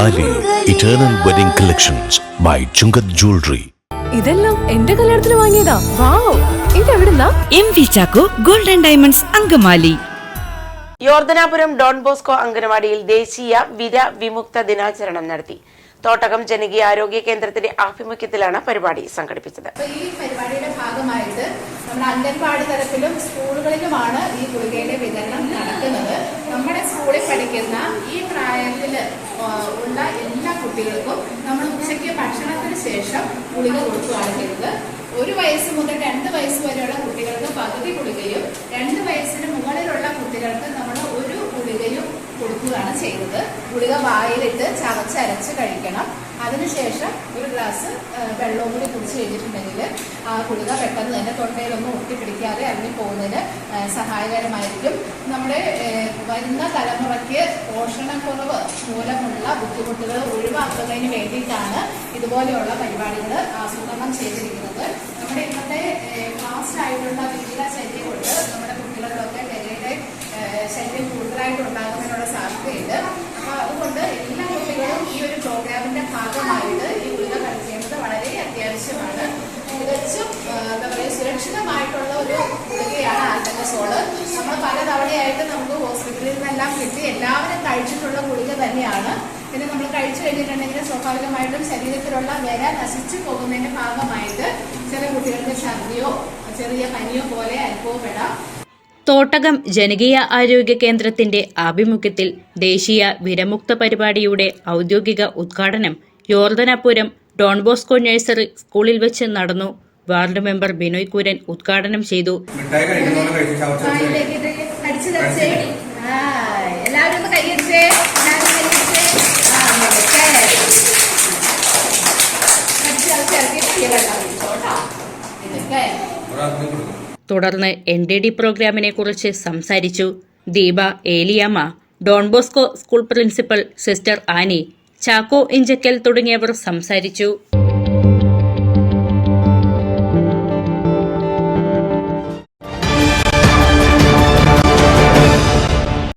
Eternal wedding collections by Chungath jewellery ഇതെല്ലാം എന്റെ കല്യാണത്തിന് വാങ്ങിയതാ. Wow ഇതെവിടുന്നാ? M V Chacko golden diamonds Angamaly. Yordanapuram Don Bosco അംഗനവാടിയിൽ ദേശീയ വിര വിമുക്ത ദിനാചരണം നടത്തി. തോട്ടകം ജനകീയ ആരോഗ്യ കേന്ദ്രത്തിന്റെ ആഭിമുഖ്യത്തിലാണ് പരിപാടി സംഘടിപ്പിച്ചത്. ഈ പരിപാടിയുടെ ഭാഗമായിട്ട് നമ്മുടെ അംഗൻവാടി തലത്തിലും സ്കൂളുകളിലുമാണ് ഈ ഗുളികയുടെ വിതരണം നടക്കുന്നത്. നമ്മുടെ സ്കൂളിൽ പഠിക്കുന്ന ഈ ഉള്ള എല്ലാ കുട്ടികൾക്കും നമ്മൾ ഉച്ചയ്ക്ക് ഭക്ഷണത്തിന് ശേഷം ഗുളിക കൊടുക്കുകയാണ് ചെയ്തത് ഒരു വയസ്സ് മുതൽ രണ്ട് വയസ്സ് വരെയുള്ള കുട്ടികൾക്ക് പകുതി ഗുളികയും രണ്ട് വയസ്സിന് മുകളിലുള്ള കുട്ടികൾക്ക് നമ്മൾ ഒരു ഗുളികയും കൊടുക്കുകയാണ് ചെയ്തത് ഗുളിക വായിലിട്ട് ചവച്ചരച്ച് കഴിക്കണം. അതിനുശേഷം ഒരു ഗ്ലാസ് വെള്ളവും കൂടി കുടിച്ചു കഴിഞ്ഞിട്ടുണ്ടെങ്കിൽ ആ ഗുളിക പെട്ടെന്ന് തന്നെ തൊണ്ടയിലൊന്നും ഒട്ടിപ്പിടിക്കാതെ ഇറങ്ങി പോകുന്നതിന് സഹായകരമായിരിക്കും. നമ്മുടെ വരുന്ന തലമുറയ്ക്ക് പോഷണക്കുറവ് മൂലമുള്ള ബുദ്ധിമുട്ടുകൾ ഒഴിവാക്കുന്നതിന് വേണ്ടിയിട്ടാണ് ഇതുപോലെയുള്ള പരിപാടികൾ ആസൂത്രണം ചെയ്തിരിക്കുന്നത്. നമ്മുടെ ഇന്നത്തെ ഫാസ്റ്റ് ആയിട്ടുള്ള വിവിധ ശല്യം കൊണ്ട് നമ്മുടെ കുട്ടികളിലൊക്കെ വിലയുടെ ശല്യം കൂടുതലായിട്ട് ഉണ്ടാകുന്നതിനുള്ള സാധ്യതയുണ്ട്. അപ്പൊ അതുകൊണ്ട് എല്ലാ കുട്ടികളും ഈ ഒരു പ്രോഗ്രാമിന്റെ ഭാഗമായിട്ട് ഈ ഗുളിക കഴിക്കേണ്ടത് വളരെ അത്യാവശ്യമാണ് തികച്ചും ആ, എന്താ പറയുക സുരക്ഷിതമായിട്ടുള്ള ഒരു ഗുളികയാണ് ആൽബൻഡസോൾ നമ്മൾ പല തവണയായിട്ട് നമുക്ക് ഹോസ്പിറ്റലിൽ നിന്നെല്ലാം കിട്ടി. എല്ലാവരും കഴിച്ചിട്ടുള്ള ഗുളിക തന്നെയാണ്. പിന്നെ നമ്മൾ കഴിച്ചു കഴിഞ്ഞിട്ടുണ്ടെങ്കിൽ സ്വാഭാവികമായിട്ടും ശരീരത്തിലുള്ള വില നശിച്ചു പോകുന്നതിന്റെ ഭാഗമായിട്ട് ചില കുട്ടികൾക്ക് ഛർദിയോ ചെറിയ പനിയോ പോലെ അനുഭവപ്പെടാം. തോട്ടകം ജനകീയ ആരോഗ്യ കേന്ദ്രത്തിന്റെ ആഭിമുഖ്യത്തിൽ ദേശീയ വിരമുക്ത പരിപാടിയുടെ ഔദ്യോഗിക ഉദ്ഘാടനം യോർദനാപുരം ഡോൺ ബോസ്കോ നഴ്സറി സ്കൂളിൽ വെച്ച് നടന്നു വാർഡ് മെമ്പർ ബിനോയ് കുരൻ ഉദ്ഘാടനം ചെയ്തു. തുടർന്ന് എൻ ഡി ഡി പ്രോഗ്രാമിനെ കുറിച്ച് സംസാരിച്ചു. Deepa Eliyamma Don Bosco school principal sister Annie Chacko Inchakkal തുടങ്ങിയവർ സംസാരിച്ചു.